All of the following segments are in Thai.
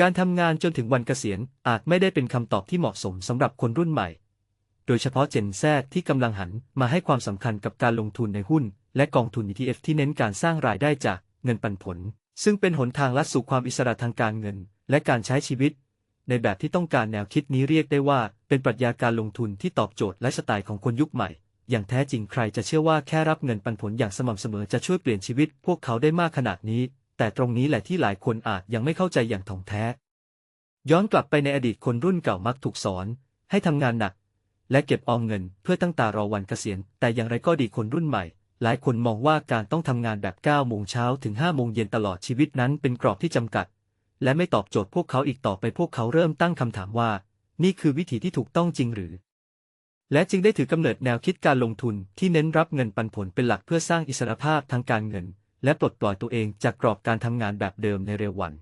การทำงานจนถึงวันเกษียณอาจไม่ได้เป็นคำตอบที่เหมาะสมสำหรับคนรุ่นใหม่ โดยเฉพาะเจนแซที่กำลังหันมาให้ความสำคัญกับการลงทุนในหุ้น และกองทุน ETF ที่เน้นการสร้างรายได้จากเงินปันผล ซึ่งเป็นหนทางลัดสู่ความอิสระทางการเงิน และการใช้ชีวิต ในแบบที่ต้องการแนวคิดนี้เรียกได้ว่า เป็นปรัชญาการลงทุนที่ตอบโจทย์และสไตล์ของคนยุคใหม่ อย่างแท้จริงใครจะเชื่อว่าแค่รับเงินปันผลอย่างสม่ำเสมอจะช่วยเปลี่ยนชีวิต พวกเขาได้มากขนาดนี้ แต่ตรงนี้แหละที่หลายคนอาจยังไม่เข้าใจอย่างถ่องแท้ ย้อนกลับไปในอดีตคนรุ่นเก่ามักถูกสอน ให้ทำงานหนัก และเก็บออมเงินเพื่อตั้งตารอวันเกษียณ แต่อย่างไรก็ดีคนรุ่นใหม่ หลายคนมองว่าการต้องทำงานแบบ9โมงเช้าถึง5โมงเย็นตลอดชีวิตนั้นเป็นกรอบที่จำกัด และไม่ตอบโจทย์พวกเขาอีกต่อไปพวกเขาเริ่มตั้งคำถามว่า นี่คือวิธีที่ถูกต้องจริงหรือและจึงได้ถือกำเนิดแนวคิดการลงทุนที่เน้นรับเงินปันผลเป็นหลักเพื่อสร้างอิสรภาพทางการเงิน และปลดปล่อยตัวเองจากกรอบการทำงานแบบเดิมในเร็ววัน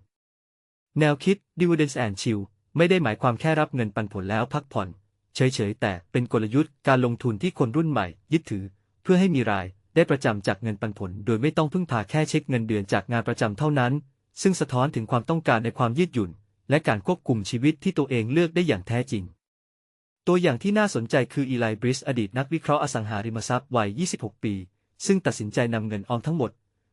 แนวคิด dividends and chill ไม่ได้หมายความแค่รับเงินปันผลแล้วพักผ่อน เฉยๆ แต่เป็นกลยุทธ์การลงทุนที่คนรุ่นใหม่ ยึดถือ เพื่อให้มีรายได้ประจำจากเงินปันผล โดยไม่ต้องพึ่งพาแค่เช็คเงินเดือนจากงานประจำเท่านั้น ซึ่งสะท้อนถึงความต้องการในความยืดหยุ่น และการควบคุมชีวิตที่ตัวเองเลือกได้อย่างแท้จริง ตัวอย่างที่น่าสนใจคืออีไลบริสอดีตนักวิเคราะห์อสังหาริมทรัพย์วัย 26 ปี ซึ่งตัดสินใจนำเงินออมทั้งหมด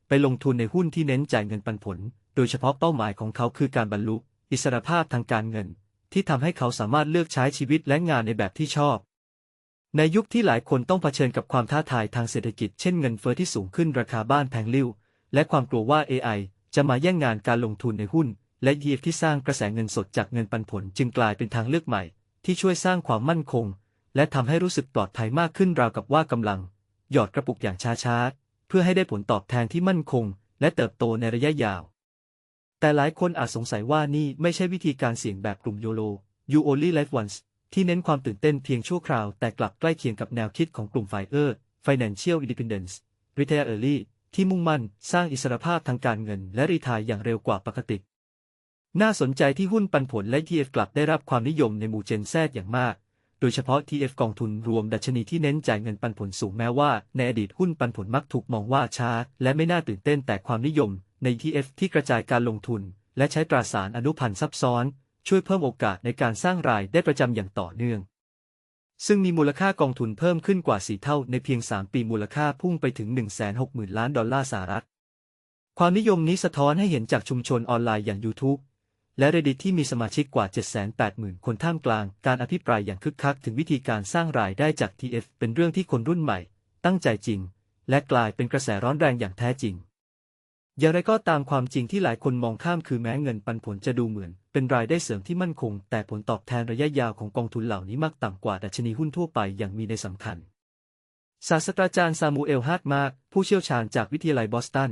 ไปลงทุนในหุ้นที่เน้นจ่ายเงินปันผล โดยเฉพาะเป้าหมายของเขาคือการบรรลุ อิสรภาพทางการเงิน ที่ทำให้เขาสามารถเลือกใช้ชีวิตและงานในแบบที่ชอบ ในยุคที่หลายคนต้องเผชิญกับความท้าทายทางเศรษฐกิจ เช่นเงินเฟ้อที่สูงขึ้นราคาบ้านแพงลิ้วและความกลัวว่า AI จะมาแย่งงานการลงทุนในหุ้น และ ETF ที่สร้างกระแสเงินสดจากเงินปันผลจึงกลายเป็นทางเลือกใหม่ ที่ช่วยสร้างความมั่นคง และทำให้รู้สึกปลอดภัยมากขึ้นราวกับว่ากำลัง หยอดกระปุกอย่างช้าๆ เพื่อให้ได้ผลตอบแทนที่มั่นคง และเติบโตในระยะยาว แต่หลายคนอาจสงสัยว่านี่ไม่ใช่วิธีการเสี่ยงแบบกลุ่มโยโล You Only Live Once ที่เน้นความตื่นเต้นเพียงชั่วคราว แต่กลับใกล้เคียงกับแนวคิดของกลุ่ม FIRE Financial Independence Retire Early ที่มุ่งมั่นสร้างอิสรภาพทางการเงิน และรีทายอย่างเร็วกว่าปกติ น่าสนใจที่หุ้นปันผลและ ETF กลับได้รับความนิยมในหมู่เจนแซดอย่างมาก โดยเฉพาะ TF กองทุนรวมดัชนีที่เน้นจ่ายเงินปันผลสูงแม้ว่า ในอดีตหุ้นปันผลมักถูกมองว่าช้า และไม่น่าตื่นเต้นแต่ความนิยม ใน TF ที่กระจายการลงทุน และใช้ตราสารอนุพันธ์ซับซ้อน ช่วยเพิ่มโอกาสในการสร้างรายได้ประจำอย่างต่อเนื่อง ซึ่งมีมูลค่ากองทุนเพิ่มขึ้นกว่า4เท่าในเพียง 3 ปีมูลค่าพุ่งไปถึง 160,000 ล้านดอลลาร์สหรัฐความนิยมนี้สะท้อนให้เห็นจากชุมชนออนไลน์อย่าง YouTube และ Reddit ที่มีสมาชิกกว่า 780,000 คนท่ามกลาง การอภิปรายอย่างคึกคักถึงวิธีการสร้างรายได้จาก TF เป็นเรื่องที่คนรุ่นใหม่ ตั้งใจจริง และกลายเป็นกระแสร้อนแรงอย่างแท้จริง อย่างไรก็ตามความจริงที่หลายคนมองข้ามคือแม้เงินปันผลจะดูเหมือน เป็นรายได้เสริมที่มั่นคง แต่ผลตอบแทนระยะยาวของกองทุนเหล่านี้มักต่ำกว่าดัชนีหุ้นทั่วไปอย่างมีในสำคัญศาสตราจารย์ซามูเอลฮาร์ดมาร์กผู้เชี่ยวชาญจากวิทยาลัยบอสตัน